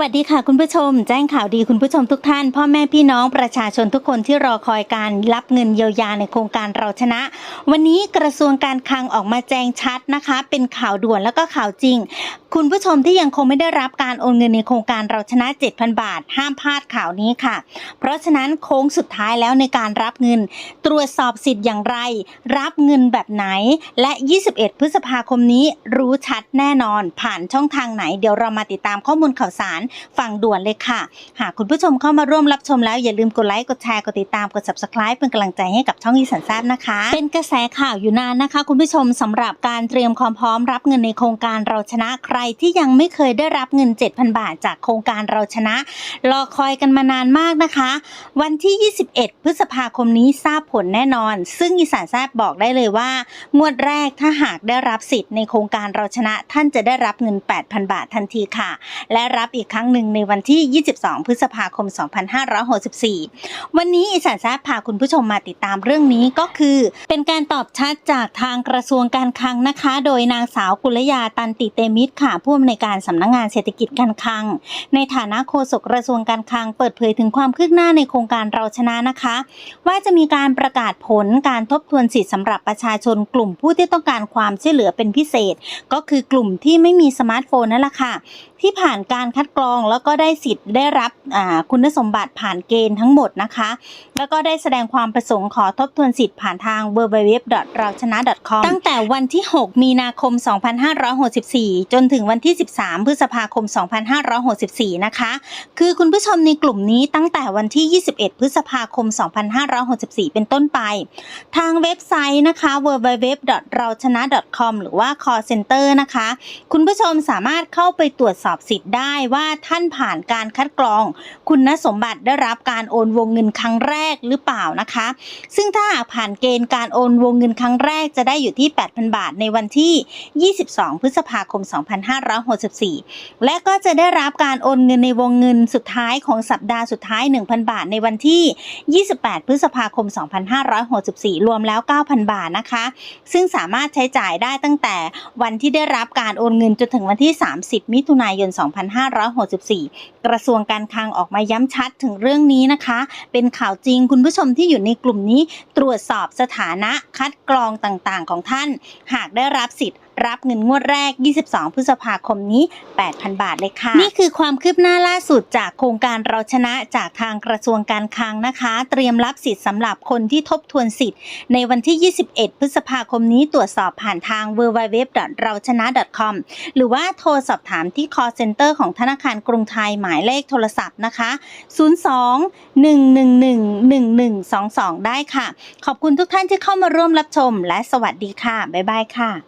วัสดีค่ะคุณผู้ชม แจ้งข่าวดีคุณผู้ชมทุกท่าน พ่อแม่พี่น้องประชาชนทุกคนที่รอคอยการรับเงินเยียวยาในโครงการเราชนะ วันนี้กระทรวงการคลังออกมาแจ้งชัดนะคะ เป็นข่าวด่วนแล้วก็ข่าวจริง คุณผู้ชมที่ยังคงไม่ได้รับการโอนเงินในโครงการเราชนะ 7,000 บาท ห้ามพลาดข่าวนี้ค่ะ เพราะฉะนั้นโค้งสุดท้ายแล้วในการรับเงิน ตรวจสอบสิทธิ์อย่างไร รับเงินแบบไหน และ 21 พฤษภาคมนี้รู้ชัดแน่นอน ผ่านช่องทางไหน เดี๋ยวเรามาติดตามข้อมูลข่าวสารฟังด่วนเลยค่ะ หากคุณผู้ชมเข้ามาร่วมรับชมแล้วอย่าลืมกดไลค์กดแชร์กดติดตามกด subscribe เป็นกำลังใจให้กับช่องอีสันแซบนะคะ เป็นกระแสข่าวอยู่นานนะคะ คุณผู้ชมสำหรับการเตรียมความพร้อมรับเงินในโครงการเราชนะใครที่ยังไม่เคยได้รับเงิน 7,000 บาท จากโครงการเราชนะ รอคอยกันมานานมากนะคะ วันที่ 21 พฤษภาคมนี้ทราบผลแน่นอน ซึ่งอีสานแซบบอกได้เลยว่างวดแรกถ้าหากได้รับสิทธิ์ในโครงการเราชนะ ท่านจะได้รับเงิน 8,000 บาททันทีค่ะ และรับอีกครั้งหนึ่งในวันที่ 22 พฤษภาคม 2564 วันนี้อีสานแซบพาคุณผู้ชมมาติดตามเรื่องนี้ก็คือ เป็นการตอบชัดจากทางกระทรวงการคลังนะคะ โดยนางสาวกุลยาตันติเตมิตรค่ะผู้อำนวยการสำนักงงานเศรษฐกิจการคลัง ในฐานะโฆษกกระทรวงการคลังเปิดเผยถึงความคืบหน้าในโครงการเราชนะนะคะ ว่าจะมีการประกาศผลการทบทวนสิทธิ์สำหรับประชาชนกลุ่มผู้ที่ต้องการความช่วยเหลือเป็นพิเศษ ก็คือกลุ่มที่ไม่มีสมาร์ทโฟนนั่นแหละค่ะที่ผ่านการคัดกรองแล้วก็ได้สิทธิ์ได้รับคุณสมบัติผ่านเกณฑ์ทั้งหมดนะคะ แล้วก็ได้แสดงความประสงค์ขอทบทวนสิทธิ์ผ่านทาง w w w เราชนะ .com ตั้งแต่วันที่ 6 มีนาคม 2564 จนถึงวันที่ 13 พฤษภาคม 2564 นะคะ คือคุณผู้ชมในกลุ่มนี้ตั้งแต่วันที่ 21 พฤษภาคม 2564 เป็นต้นไป ทางเว็บไซต์นะคะ w w w เราชนะ .com หรือว่า call center นะคะ คุณผู้ชมสามารถเข้าไปตรวจสอบสิทธิ์ได้ว่าท่านผ่านการคัดกรอง คุณสมบัติได้รับการโอนวงเงินครั้งแรกหรือเปล่านะคะ ซึ่งถ้าหากผ่านเกณฑ์การโอนวงเงินครั้งแรกจะได้อยู่ที่ 8,000 บาทในวันที่ 22 พฤษภาคม 2564 และก็จะได้รับการโอนเงินในวงเงินสุดท้ายของสัปดาห์สุดท้าย 1,000 บาทในวันที่ 28 พฤษภาคม 2564 รวมแล้ว 9,000 บาทนะคะ ซึ่งสามารถใช้จ่ายได้ตั้งแต่วันที่ได้รับการโอนเงินจนถึงวันที่ 30 มิถุนายน 2564 กระทรวงการคลังออกมาย้ำชัดถึงเรื่องนี้นะคะ เป็นข่าวจริงคุณผู้ชมที่อยู่ในกลุ่มนี้ตรวจสอบสถานะคัดกรองต่างๆ ของท่าน หากได้รับสิทธิ์ รับเงินงวดแรก 22 พฤษภาคมนี้ 8,000 บาทเลยค่ะ นี่คือความคืบหน้าล่าสุดจากโครงการเราชนะจากทางกระทรวงการคลังนะคะ เตรียมรับสิทธิ์สำหรับคนที่ทบทวนสิทธิ์ ในวันที่ 21 พฤษภาคมนี้ตรวจสอบผ่านทาง w w w เราชนะ .com หรือว่าโทรสอบถามที่ call center ของธนาคารกรุงไทยหมายเลขโทรศัพท์นะคะ 02 111 1122 ได้ค่ะ ขอบคุณทุกท่านที่เข้ามาร่วมรับชมและสวัสดีค่ะ บ๊ายบายค่ะ